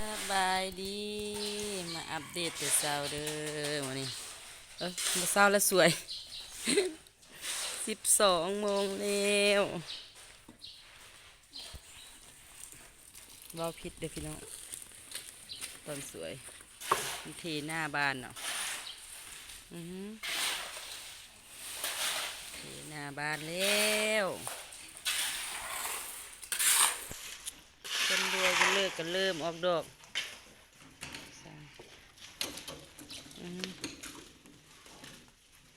บายดีมาอัปเดตแต่เช้าเด้อวันนี้เออมาเช้าแล้วสวยสิบสองโมงแล้วเว่าผิดเด้อพี่น้องตอนสวยมันเทหน้าบ้านเนาะอือหือเทหน้าบ้านแล้วคนรวย ก็เริ่มออกดอกอือหือ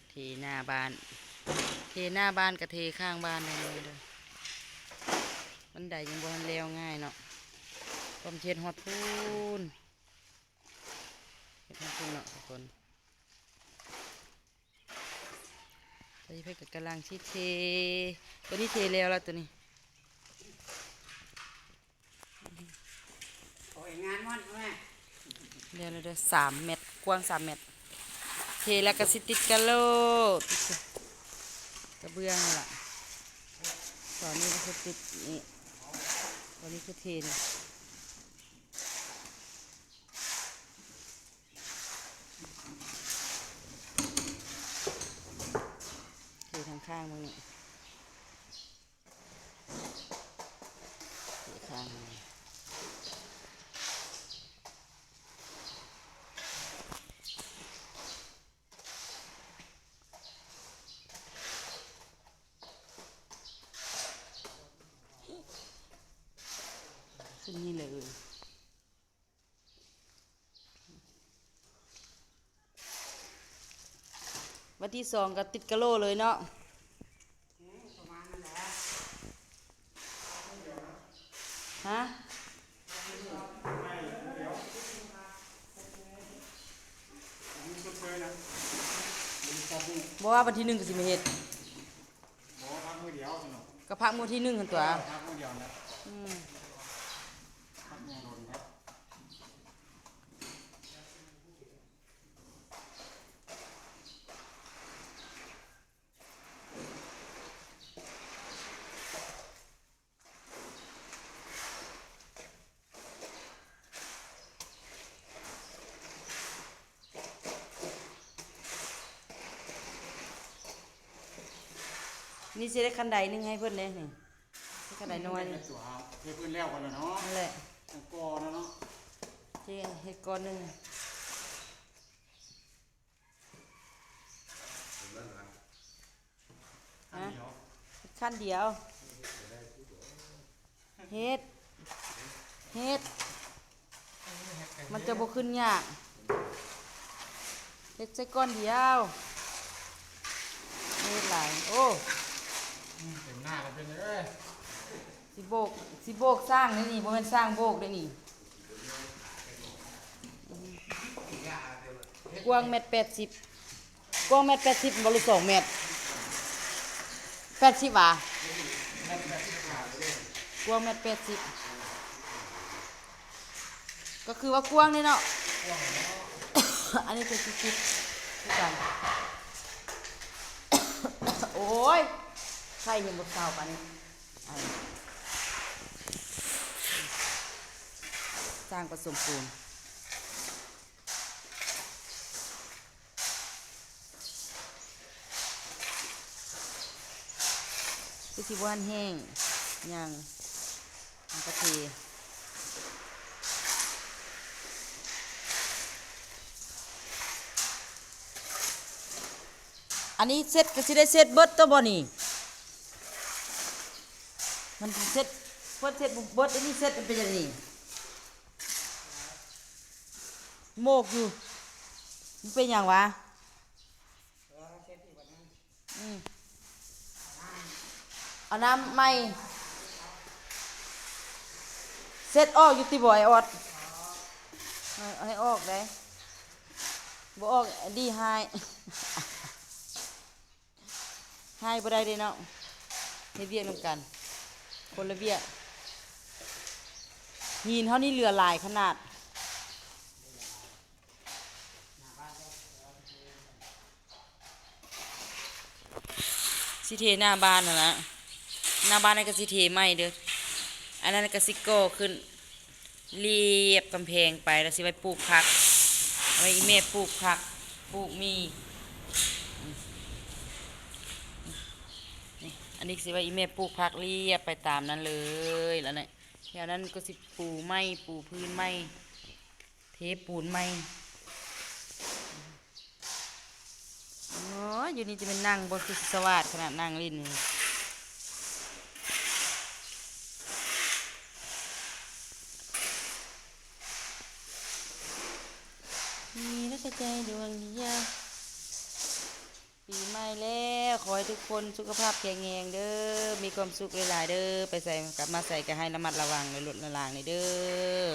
เทหน้าบ้าน เทหน้าบ้านกับเทข้างบ้านได้เลยเด้อมันได้ยังบนแล้วง่ายเนาะความเช็ดฮอดพูนเฮ็ดฮอดพูนเนาะทุกคนตอนนี้เพิ่นก็กำลังชิเท ตัวนี้เทแล้วล้วตัวนี้ โอ้ย งานมันแม่เดี๋ยวเดี๋ยวสามเม็ดกว้างสามเม็ดเทแล้วก็สิติดกันโลดกระเบื้องนี่ล่ะตอนนี้ก็คือติดนี่ตอนนี้คือเทนี่เททางข้างมึงนี่เทข้างมึงนี่ ขึ้นนี่เลย วันที่สองก็ติดกะโหลเลยเนาะประมาณนั้นแหละฮะมีชุดเคยนะมีจับนี่บอกว่าวันที่หนึ่งก็สิมาเฮ็ดบอกว่าพักมือเดียวสนุกก็พักมื้อที่หนึ่งกันตัวพักมือเดียวนะ อืม พักแน่นอนครับ นี่สิได้คันใดหนึงให้เพิ่นเด้นี่ให้คันใดน้อยนี่ ตัวเพื่อนแล้วกันแล้วเนาะนั่นแหละกอนะเนาะเจ๊เฮ็ดก้อนหนึงฮะเดี๋ยวขั้นเดียวเฮ็ดเฮ็ด มันจะบ่ขึ้นยากเฮ็ดใส่ก้อนเดียวเฮ็ดหลายโอ้เต็มห น้ากันเป็นเลยสิโบกสิโบกสร้างนี่นี่บ่แม่นสร้างโบกได้นี่กว้างเมตรแปดสิบกว้างเมตรแปดสิบบหริสองเมตรแปดสิบว่ะกว้างเมตรแปดสิบก็คือว่ากว้างนี่เนาะอันนี้เป็นสิบสิบคือกันโอ้ย ใครยังบดเศร้าปานนี้อันสร้างผสมปูนคือสิว่านแห้งยังมันก็เทอันนี้เซ็ตก็สิได้เซ็ตเบิดตัวบ่นี่ มันเซ็ตเพิ่นเซ็ตบ่เบิดอันนี้เซ็ตเป็นอย่างนี้โมกอยู่มันเป็นอย่างวะอืมเอาน้ำไม่เซ็ตออกอยู่ที่บ่อยออดให้ออกได้บ่ออกดีไฮไฮบ่ได้เด้เนาะเฮ็ดเวียกนำกัน คนละเวียกหินเท่านี้เหลือหลายขนาด สิเทหน้าบ้านนะนะหน้าบ้านนั่นก็สิเทไม่เด้อ อันนั้นก็สิโก้ขึ้น เรียบกำแพงไปแล้วสิไว้ปลูกผักไว้อีเมปลูกผัก ปลูกมี อันนี้สิไว้อีเมปลูกผักเรียบไปตามนั้นเลยแล้วเนี่ยแถวนั้นก็สิปูไม้ปูพื้นไม้เทปูนไม้อ้ยอยู่นี่จะเป็นนั่งบนคือสวัสดขนาดนั่งลิ้นนี่มีนักใจดวงเดียว ปีใหม่แล้ว ขอให้ทุกคนสุขภาพแข็งแรงเด้อ มีความสุขหลายๆเด้อ ไปใส่กลับมาใส่ก็ให้ระมัดระวังในรถละลางในเด้อ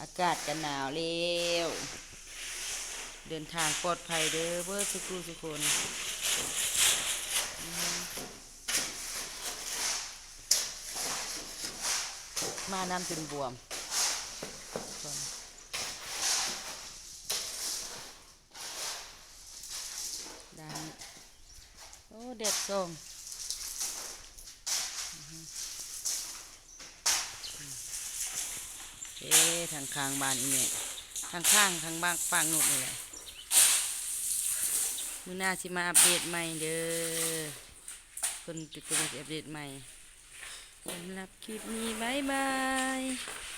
อากาศกันหนาวแล้วเดินทางปลอดภัยเด้อเพื่อสุขุสุกคนมมาน้ำจนบวม ดังโอ้ เด็ดส่งเอ๊ะทางข้างบ้านอีเนี่ยทางข้างทางบ้านฝั่งนู่นนี่แหละมือหน้าสิมาอัปเดตใหม่เด้อคนติดตัวมาอัปเดตใหม่สำหรับคลิปนี้บายบาย